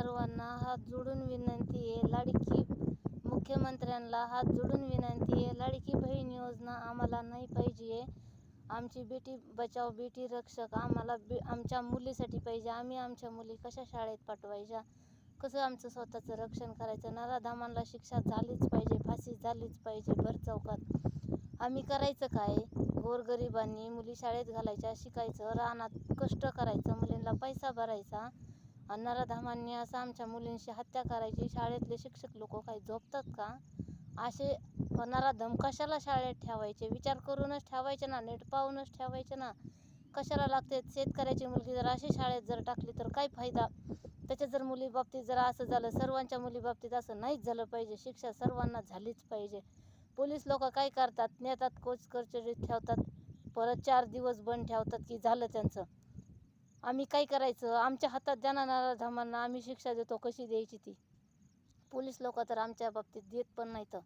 सर्वांना हात जोडून विनंती आहे. लाडकी मुख्यमंत्र्यांना हात जोडून विनंती आहे. लाडकी बहीण योजना आम्हाला नाही पाहिजे. आहे आमची बेटी बचाव बेटी रक्षक आम्हाला बे आमच्या मुलीसाठी पाहिजे. आम्ही आमच्या मुली कशा शाळेत पाठवायच्या? कसं आमचं स्वतःचं रक्षण करायचं? नराधामांना शिक्षा झालीच पाहिजे फाशी झालीच पाहिजे भर चौकात. आम्ही करायचं काय? गोरगरिबांनी मुली शाळेत घालायच्या शिकायचं रानात कष्ट करायचं मुलींना पैसा भरायचा. नराधामांनी असं आमच्या मुलींशी हत्या करायची शाळेतले शिक्षक लोक काही झोपतात का? असे नराधम कशाला शाळेत ठेवायचे? विचार करूनच ठेवायचे ना? नीट पाहूनच ठेवायचे ना? कशाला लागते? शेतकऱ्याची मुलगी जर अशी शाळेत जर टाकली तर काय फायदा? त्याच्या जर मुली बाबतीत जर असं झालं सर्वांच्या मुली बाबतीत असं नाहीच झालं पाहिजे. शिक्षा सर्वांना झालीच पाहिजे. पोलीस लोक काय करतात? नेतात कोच कचेरीत ठेवतात. परत चार दिवस बंद ठेवतात की झालं त्यांचं? आम्ही काय करायचं? आमच्या हातात देणाऱ्या धमांना आम्ही शिक्षा देतो कशी द्यायची ती? पोलीस लोक तर आमच्या बाबतीत देत पण नाहीत.